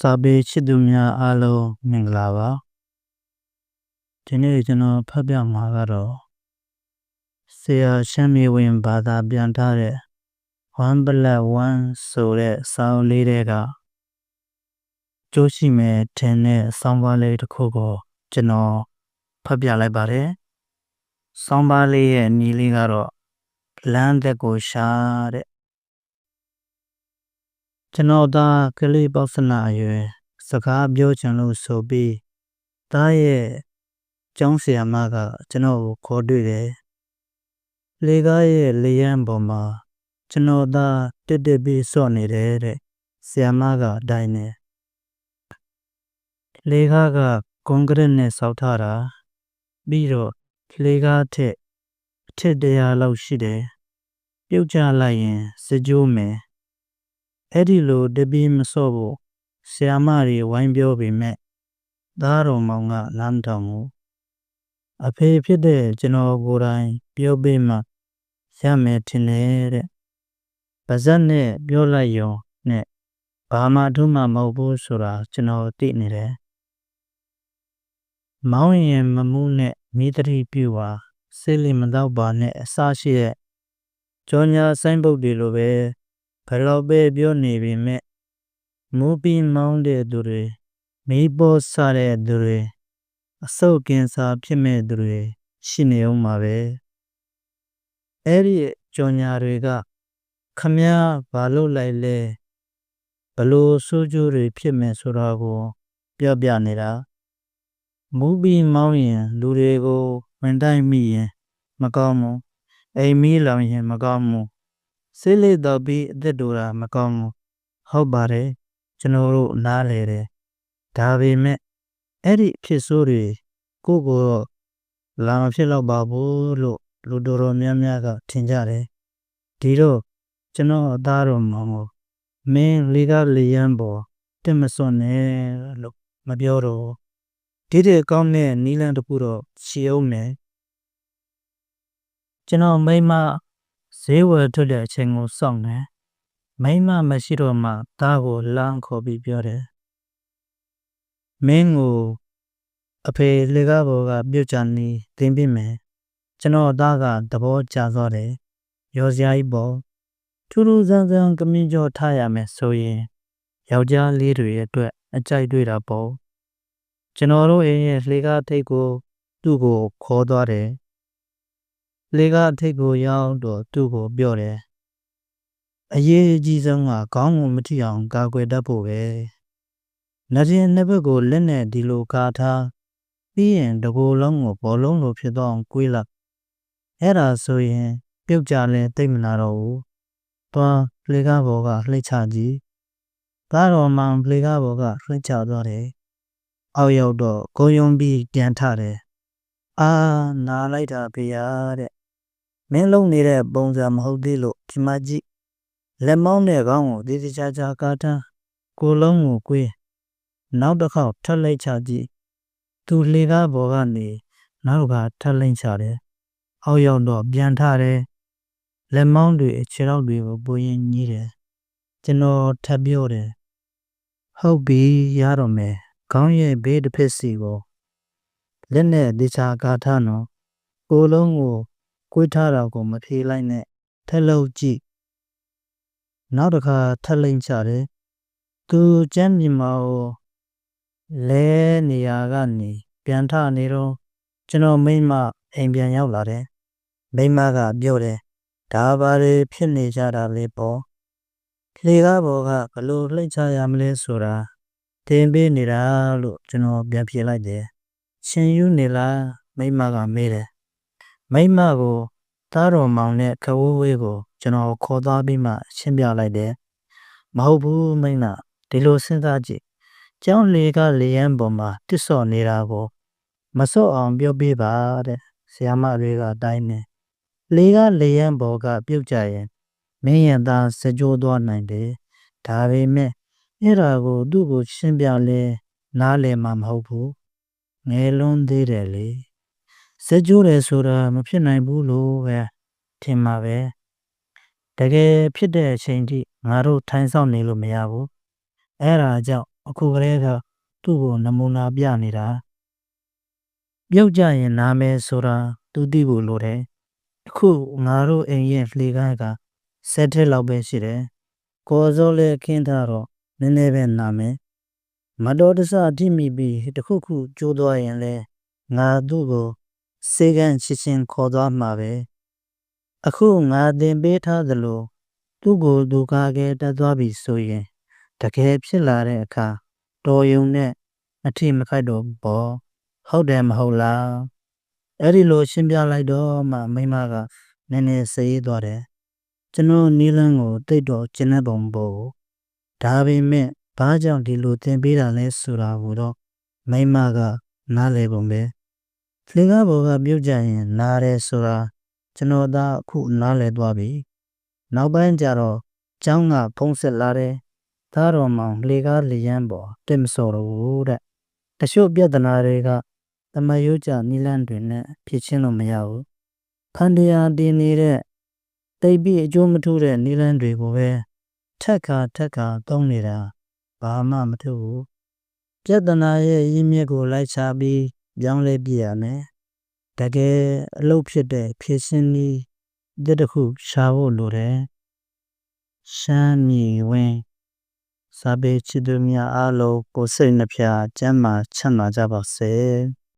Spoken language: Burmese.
စာပေချစ်သူများအားလုံးမင်္ဂလာပါဒီနေ့ကျွန်တော်ဖတ်ပြမှာကတော့ဆရာရှမ်းမြေဝင်ဘာသာပြန်ထားတဲ့ one black one ဆိုတဲ့စာအုပ်လေးတွေကကျိုးရှိမယ်ထင်တဲ့ဆောင်းပါးလေးတစ်ခုကိုကျွန်တော်ဖတ်ပြလိုက်ပါတယ်ဆောင်းပါးလေးရဲ့နီးလေးကတော့လမ်းသက်ကိုရှာတဲ့ ကျွန်တော်သားကလေးပေါစနာအရွယ်စကားပြောချင်လို့ဆိုပြီးသားရဲ့ကျောင်းဆရာမကကျွန်တော်ကိုခေါ်တွေ့တယ်။လေကားရဲ့လေရန်ပေါ်မှာကျွန်တော်သားတက်တက်ပြီးစော့နေတယ်တဲ့ဆရာမကအတိုင်းနဲ့လေကားကကွန်ကရစ်နဲ့ဆောက်ထားတာပြီးတော့လေကားထက်အထက်တရားလောက်ရှိတယ်။ပြုတ်ကျလိုက်ရင်စကြိုးမယ် အဲ့ဒီလိုတပီးမစော့ဖို့ဆရာမတွေဝိုင်းပြောပေမဲ့သားတော်မောင်ကလမ်းထောင်မှုအဖေဖြစ်တဲ့ကျွန်တော်ကိုယ်တိုင်ပြောပေးမှရမယ်ထင်တယ်တဲ့ပါဇက်နဲ့ပြောလိုက်ရုံနဲ့ဘာမှထူးမှမဟုတ်ဘူးဆိုတာကျွန်တော်သိနေတယ်မောင်းရင်မမှုနဲ့မိတတိပြူပါစိတ်လင်မတော့ပါနဲ့အစရှိတဲ့ကြောညာဆိုင်ပုတ်တွေလိုပဲ ဘယ်လောက်ပဲပြောနေပေမဲ့မူပြီးမောင်းတဲ့သူတွေမေးပေါ်စားတဲ့သူတွေအဆုတ်ကင်ဆာဖြစ်မဲ့သူတွေရှိနေအောင်ပါပဲအဲ့ဒီကြော်ညာတွေကခမည်းဘာလို့လိုက်လဲဘလို့ဆိုးကျိုးတွေဖြစ်မယ်ဆိုတာကိုပြောပြနေတာမူပြီးမောင်းရင်လူတွေကိုဝင်တိုင်းမိရင်မကောင်းဘူးအိမ်မီးလောင်ရင်မကောင်းဘူး ဆေးလေးတော့ပြီးအသက်တူတာမကောင်းဘူးဟုတ်ပါတယ်ကျွန်တော်တို့နားလေတယ်ဒါပေမဲ့အဲ့ဒီဖြစ်ဆိုးတွေကိုကိုလာမဖြစ်တော့ပါဘူးလို့လူတော်တော်များများကထင်ကြတယ်ဒီတော့ကျွန်တော်အသားတော်မောင်ကိုမင်းလေးကားလေးရန်ပေါ်တက်မစွန်နဲ့လို့မပြောတော့ဒီတဲ့ကောင်းတဲ့နီလန်တခုတော့ရှီအောင်မယ်ကျွန်တော်မိမ ဈေးဝယ်ထွက်တဲ့အချိန်ကိုစောင့်တယ်။မိမမရှိတော့မှသားကိုလမ်းခေါ်ပြီးပြောတယ်။မင်းကိုအဖေလေကားဘောကပြုတ်ချနေတင်းပြမယ်။ကျွန်တော်သားကသဘောကျသွားတယ်။ရောစရာကြီးပေါ့။ထူးထူးဆန်းဆန်းကမင်းကျော်ထားရမယ်ဆိုရင်ယောက်ျားလေးတွေရဲ့အတွက်အကြိုက်တွေ့တာပေါ့။ကျွန်တော်တို့အိမ်ရဲ့လေကားထိတ်ကိုသူ့ကိုခေါ်သွားတယ်။ လေကအထိတ်ကိုရောက်တော့သူ့ကိုပြောတယ်အရေးအကြီးဆုံးကခေါင်းကိုမထိအောင်ကာကွယ်တတ်ဖို့ပဲနရင်နှစ်ဘက်ကိုလက်နဲ့ဒီလိုကာထားပြီးရင်တကိုယ်လုံးကိုဘောလုံးလိုဖြစ်တော့အောင်ကွေးလိုက်အဲ့ဒါဆိုရင်ပြုတ်ကြလဲတိတ်မလာတော့ဘူးသွားလေကားဘောကလှိတ်ချကြည့်ကားတော်မှလေကားဘောကလှိတ်ချသွားတယ်အောက်ရောက်တော့ကိုယုံပြီးပြန်ထတယ်အာနာလိုက်တာဖေရတဲ့ မင်းလုံနေတဲ့ပုံစံမဟုတ်သေးလို့ဒီမှာကြည့်လက်မောင်းတဲ့ကောင်းကိုတည်တည်ချာချာကားတန်းကိုလုံးကိုကွေးနောက်တစ်ခေါက်ထက်လိုက်ချကြည့်သူလေကားပေါ်ကနေနောက်ကထက်လိုက်ချတယ်အောက်ရောက်တော့ပြန်ထတယ်လက်မောင်းတွေခြေထောက်တွေကိုပူရင်ညှိတယ်ကျွန်တော်ထပ်ပြောတယ်ဟုတ်ပြီရတော့မယ်ခေါင်းရဲ့ဘေးတစ်ဖက်စီကိုလက်နဲ့တခြားကားထားနော်ကိုလုံးကို ကွေးထားတာကိုမဖြေလိုက်နဲ့ထက်လို့ကြည့်နောက်တစ်ခါထက်လိမ့်ချတယ်သူကျမ်းမြင်မာကိုလဲနေရာကနေပြန်ထနေတော့ကျွန်တော်မိမအိမ်ပြန်ရောက်လာတယ်မိမကပြောတယ်ဒါပါလေဖြစ်နေကြတာလေပေါ့လေကားဘောကဘလို့လှိတ်ချရမလဲဆိုတာတင်ပေးနေတာလို့ကျွန်တော်ပြန်ဖြေလိုက်တယ်ရှင်ယူနေလားမိမကမေးတယ် မိမကိုသားတော်မောင်နဲ့ခဝဝေးကိုကျွန်တော်ခေါ်သွားပြီးမှရှင်းပြလိုက်တယ်မဟုတ်ဘူးမိမဒီလိုစဉ်းစားကြည့်ကျောင်းလေကလေရန်ပေါ်မှာတစ်ဆော့နေတာကိုမဆော့အောင်ပြောပြပါတဲ့ဆရာမတွေကတိုင်းနေလေကလေရန်ပေါ်ကပြုတ်ကြရင်မင်းရဲ့သားစကြိုးသွားနိုင်တယ်ဒါပေမဲ့အဲ့ဒါကိုသူ့ကိုရှင်းပြလဲနားလည်မှာမဟုတ်ဘူးငယ်လွန်းသေးတယ်လေ စက်ကြိုးတယ်ဆိုတာမဖြစ်နိုင်ဘူးလို့ပဲထင်မှာပဲတကယ်ဖြစ်တဲ့အချိန်ထိငါတို့ထိုင်ဆောင်နေလို့မရဘူးအဲ့ဒါကြောင့်အခုကလေးကသူ့ကိုနမူနာပြနေတာပြုတ်ကြရင်နာမယ်ဆိုတာသူသိဖို့လိုတယ်အခုငါတို့အိမ်ရဲ့လှေကားကဆက်ထက်လောက်ပဲရှိတယ်ကိုယ်စောလဲခင်းထားတော့နည်းနည်းပဲနာမယ်မတော်တဆအထိမိပြီးတခုခုကျိုးသွားရင်လဲငါသူ့ကို စေကန်ချစ်ချင်းခေါ်သွားမှာပဲအခုငါသင်ပေးထားသလို သူ့ကိုသူကားကဲတက်သွားပြီဆိုရင် တကယ်ဖြစ်လာတဲ့အခါတော်ယုံနဲ့အထိမခိုက်တော့ဘူးပေါ့ဟုတ်တယ်မဟုတ်လားအဲ့ဒီလိုရှင်းပြလိုက်တော့မှမိမကနည်းနည်းစေးသွားတယ်ကျွန်တော်နီလန်းကိုတိတ်တော့ကျင်းတဲ့ပုံပေါ့ဒါပေမဲ့ဘာကြောင့်ဒီလိုသင်ပေးတာလဲဆိုတာကိုတော့မိမကနားလည်ပုံပဲ လေကားဘောကပြုတ်ကြရင်နားတယ်ဆိုတာကျွန်တော်သားအခုနားလည်သွားပြီနောက်ပိုင်းကျတော့ကျောင်းကဖုံးဆက်လာတယ်သားတော်မောင်လေကားလျံပေါ်တက်မစော်တော့ဘူးတဲ့တချို့ပြဿနာတွေကတမယုတ်ကြနီလန်းတွင်နဲ့ဖြစ်ချင်းလို့မရဘူးဖန်တရားတင်နေတဲ့တိတ်ပြီးအကျိုးမထူးတဲ့နီလန်းတွေကိုပဲထက်ခါထက်ခါသုံးနေတာဘာမှမထူးဘူးပြဿနာရဲ့ရင်းမြစ်ကိုလိုက်ချပြီး ပြောင်းလဲပြရမယ်တကယ်အလုပ်ဖြစ်တဲ့ဖြစ်စဉ်ကြီးတစ်တစ်ခုရှာဖို့လိုတယ်ရှမ်းမြေဝင်စာပေချစ်သူများအားလုံးကိုယ်စိတ်နှဖျားကျမ်းမာချမ်းသာကြပါစေ